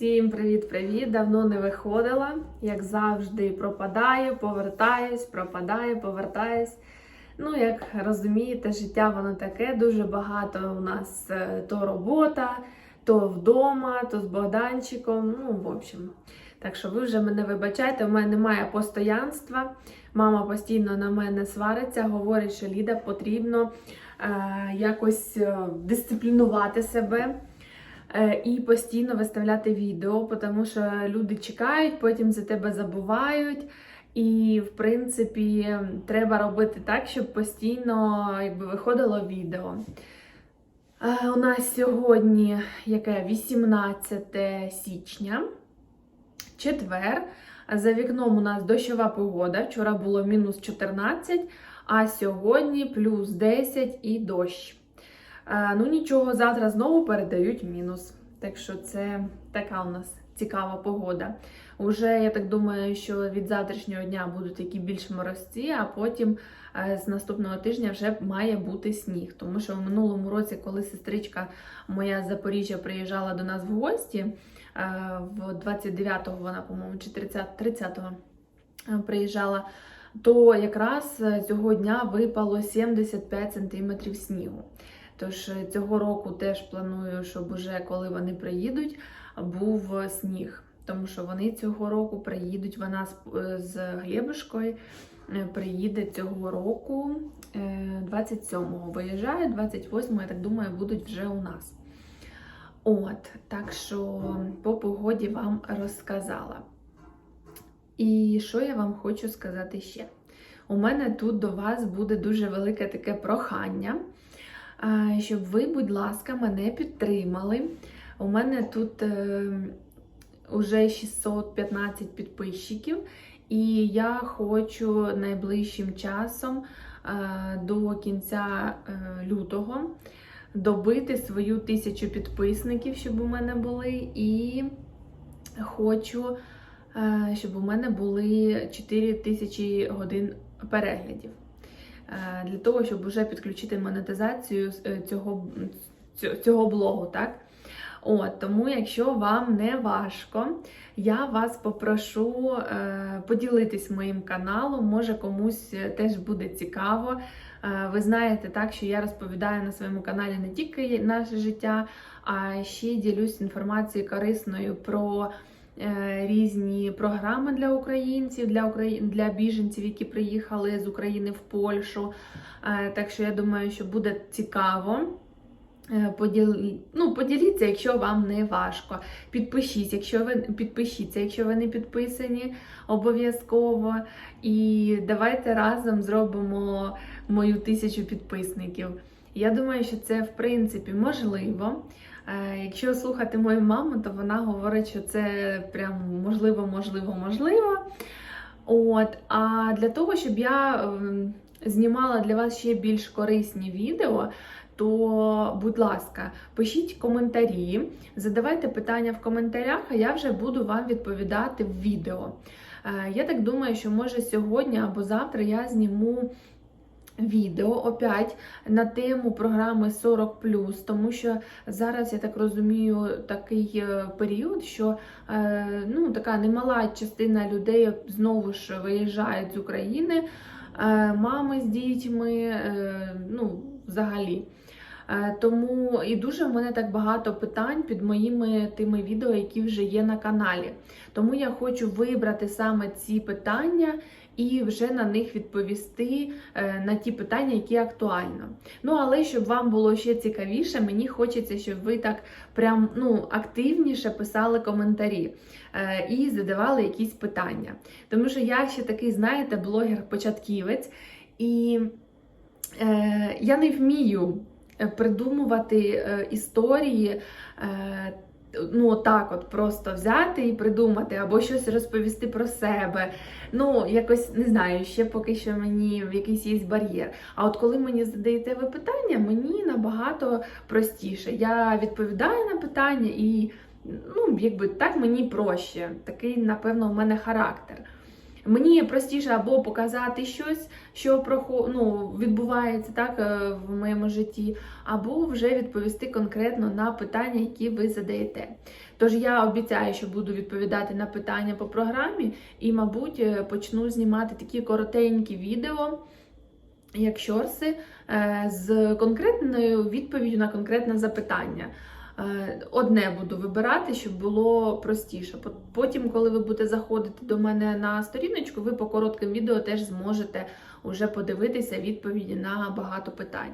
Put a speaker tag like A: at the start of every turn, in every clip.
A: Всім привіт-привіт! Давно не виходила. Як завжди, пропадаю, повертаюсь, пропадаю, повертаюсь. Ну, як розумієте, життя воно таке. Дуже багато у нас е, то робота, то вдома, то з Богданчиком. Ну, в общем. Так що ви вже мене вибачайте, у мене немає постоянства. Мама постійно на мене свариться, говорить, що Ліда потрібно е, якось е, дисциплінувати себе. Е, І постійно виставляти відео, тому що люди чекають, потім за тебе забувають. І, в принципі, треба робити так, щоб постійно якби, виходило відео. Е, У нас сьогодні яке 18 січня, четвер. За вікном у нас дощова погода. Вчора було мінус 14, а сьогодні плюс 10 і дощ. Ну нічого, завтра знову передають мінус. Так що це така у нас цікава погода. Уже я так думаю, що від завтрашнього дня будуть такі більш морозці, а потім е, з наступного тижня вже має бути сніг. Тому що в минулому році, коли сестричка моя з Запоріжжя приїжджала до нас в гості, е, в 29-го вона, по-моєму, чи 30 30-го е, приїжджала, то якраз цього дня випало 75 сантиметрів снігу. Тож е, цього року теж планую, щоб уже коли вони приїдуть, був е, сніг. Тому що вони цього року приїдуть. Вона з, е, Глебушкою приїде цього року е, 27-го. Виїжджає, 28-го, я так думаю, будуть вже у нас. От, так що по погоді вам розказала. І що я вам хочу сказати ще? У мене тут до вас буде дуже велике таке прохання щоб ви, будь ласка, мене підтримали. У мене тут е, уже 615 підписчиків, і я хочу найближчим часом е, до кінця е, лютого добити свою тисячу підписників, щоб у мене були, і хочу, е, щоб у мене були 4 тисячі годин переглядів. е, для того, щоб вже підключити монетизацію е, цього, цього- блогу, так? От, тому, якщо вам не важко, я вас попрошу е, поділитись моїм каналом, може комусь е, теж буде цікаво. Е, ви знаєте, так, що я розповідаю на своєму каналі не тільки наше життя, а ще ділюсь інформацією корисною про е, різні програми для українців, для, Украї... для біженців, які приїхали з України в Польщу. Е, Так що я думаю, що буде цікаво. Е, Поділ... Ну, поділіться, якщо вам не важко. Підпишіться, якщо ви підпишіться, якщо ви не підписані, обов'язково. І давайте разом зробимо мою тисячу підписників. Я думаю, що це в принципі можливо. Е, Якщо слухати мою маму, то вона говорить, що це прям можливо, можливо, можливо. От, а для того, щоб я ем, знімала для вас ще більш корисні відео, то, будь ласка, пишіть коментарі, задавайте питання в коментарях, а я вже буду вам відповідати в відео. Е, Я так думаю, що може сьогодні або завтра я зніму відео опять на тему програми 40 тому що зараз я так розумію такий е, період, що е, ну, така немала частина людей знову ж виїжджають з України, е, мами з дітьми, ну, взагалі. Е, Тому і дуже в мене так багато питань під моїми тими відео, які вже є на каналі. Тому я хочу вибрати саме ці питання і вже на них відповісти е, на ті питання, які актуально. Ну але щоб вам було ще цікавіше, мені хочеться, щоб ви так прям ну активніше писали коментарі е, і задавали якісь питання. Тому що я ще такий, знаєте, блогер-початківець, і я не вмію придумувати е, історії. Е, Ну, так, от просто взяти і придумати, або щось розповісти про себе. Ну, якось не знаю, ще поки що мені якийсь є бар'єр. А от коли мені задаєте ви питання, мені набагато простіше. Я відповідаю на питання і ну, якби так мені проще. Такий, напевно, у мене характер. Мені простіше або показати щось, що ну, відбувається так е, в моєму житті, або вже відповісти конкретно на питання, які ви задаєте. Тож я обіцяю, що буду відповідати на питання по програмі, і, мабуть, е, почну знімати такі коротенькі відео, як шорси, е, з конкретною відповіддю на конкретне запитання. Е, Одне буду вибирати, щоб було простіше. Потім, коли ви будете заходити до мене на сторіночку, ви по коротким відео теж зможете уже подивитися відповіді на багато питань.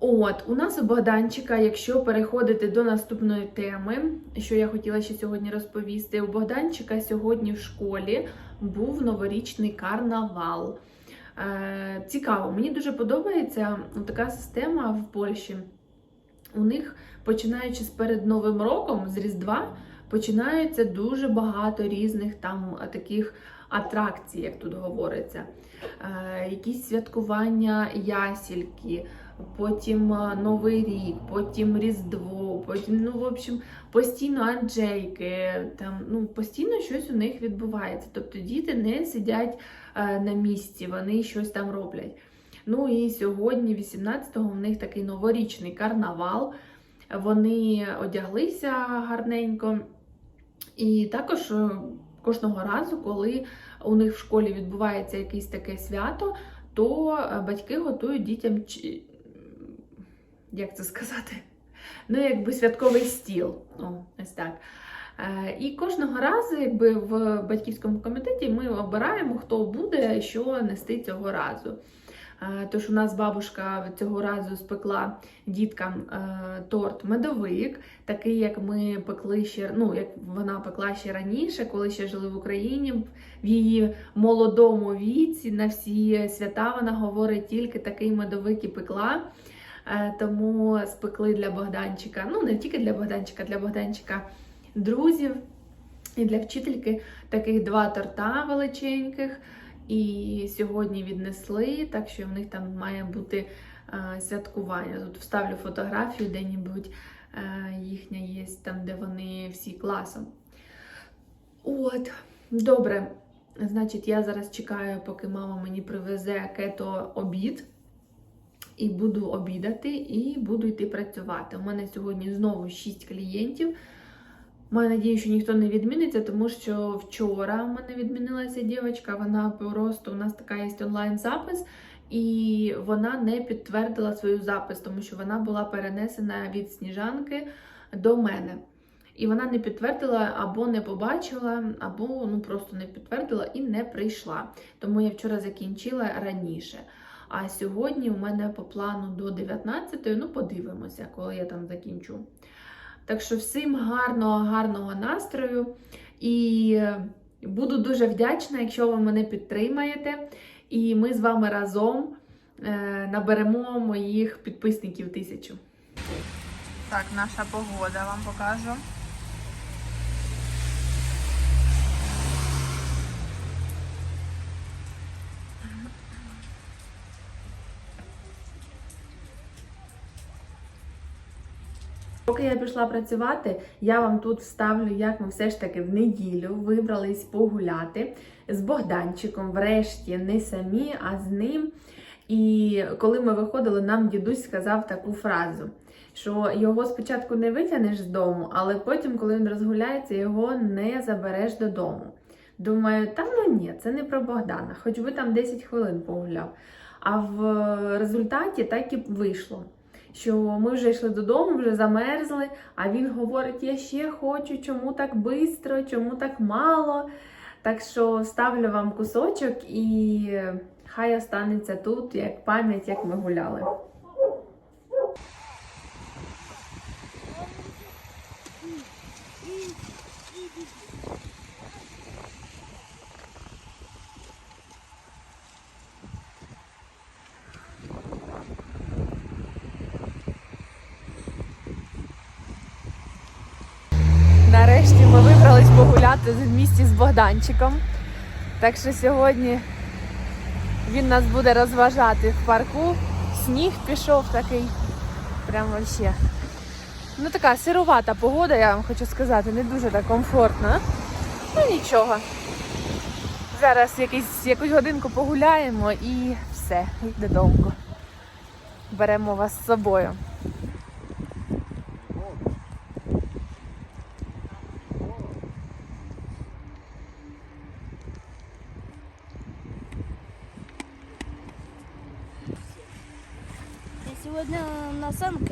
A: От, у нас у Богданчика, якщо переходити до наступної теми, що я хотіла ще сьогодні розповісти, у Богданчика сьогодні в школі був новорічний карнавал. Е, цікаво, мені дуже подобається така система в Польщі. У них, починаючи з перед Новим роком, з Різдва, починаються дуже багато різних там е, таких атракцій, як тут говориться. Е, якісь святкування ясільки, потім е, Новий рік, потім Різдво, потім, ну, в общем, постійно Анджейки, там, ну, постійно щось у них відбувається. Тобто діти не сидять е, на місці, вони щось там роблять. Ну і сьогодні, 18-го, в них такий новорічний карнавал. Вони одяглися гарненько. І також е, кожного разу, коли у них в школі відбувається якесь таке свято, то е, батьки готують дітям, як це сказати? Ну, якби святковий стіл. О, ось так. Е, І кожного разу, якби в батьківському комітеті, ми обираємо, хто буде, що нести цього разу. Е, Тож у нас бабушка цього разу спекла діткам е, торт медовик, такий, як ми пекли ще, ну як вона пекла ще раніше, коли ще жили в Україні. В її молодому віці на всі свята вона говорить тільки такий медовик і пекла. Е, Тому спекли для Богданчика, ну не тільки для Богданчика, для Богданчика друзів і для вчительки таких два торта величеньких. І сьогодні віднесли, так що в них там має бути е, святкування. Тут вставлю фотографію, де-небудь е, їхня є, там, де вони всі класом. От, добре. Значить, я зараз чекаю, поки мама мені привезе кето обід. І буду обідати, і буду йти працювати. У мене сьогодні знову 6 клієнтів. Маю надію, що ніхто не відміниться, тому що вчора в мене відмінилася дівчинка, вона просто у нас така є онлайн-запис, і вона не підтвердила свою запис, тому що вона була перенесена від сніжанки до мене. І вона не підтвердила або не побачила, або ну просто не підтвердила і не прийшла. Тому я вчора закінчила раніше. А сьогодні у мене по плану до 19, ну подивимося, коли я там закінчу. Так що всім гарного, гарного настрою. І буду дуже вдячна, якщо ви мене підтримаєте. І ми з вами разом е, наберемо моїх підписників тисячу. Так, наша погода вам покажу. Поки я пішла працювати, я вам тут вставлю, як ми все ж таки в неділю вибрались погуляти з Богданчиком, врешті, не самі, а з ним. І коли ми виходили, нам дідусь сказав таку фразу, що його спочатку не витягнеш з дому, але потім, коли він розгуляється, його не забереш додому. Думаю, та ну ні, це не про Богдана, хоч би там 10 хвилин погуляв. А в результаті так і вийшло що ми вже йшли додому, вже замерзли, а він говорить: я ще хочу, чому так швидко, чому так мало. Так що ставлю вам кусочок і хай останеться тут як пам'ять, як ми гуляли. Ми погуляти в місті з Богданчиком. Так що сьогодні він нас буде розважати в парку. Сніг пішов такий. Прям вообще. Ну така сирувата погода, я вам хочу сказати, не дуже так комфортно. Ну нічого. Зараз якийсь, якусь годинку погуляємо і все, і додому. Беремо вас з собою.
B: Сегодня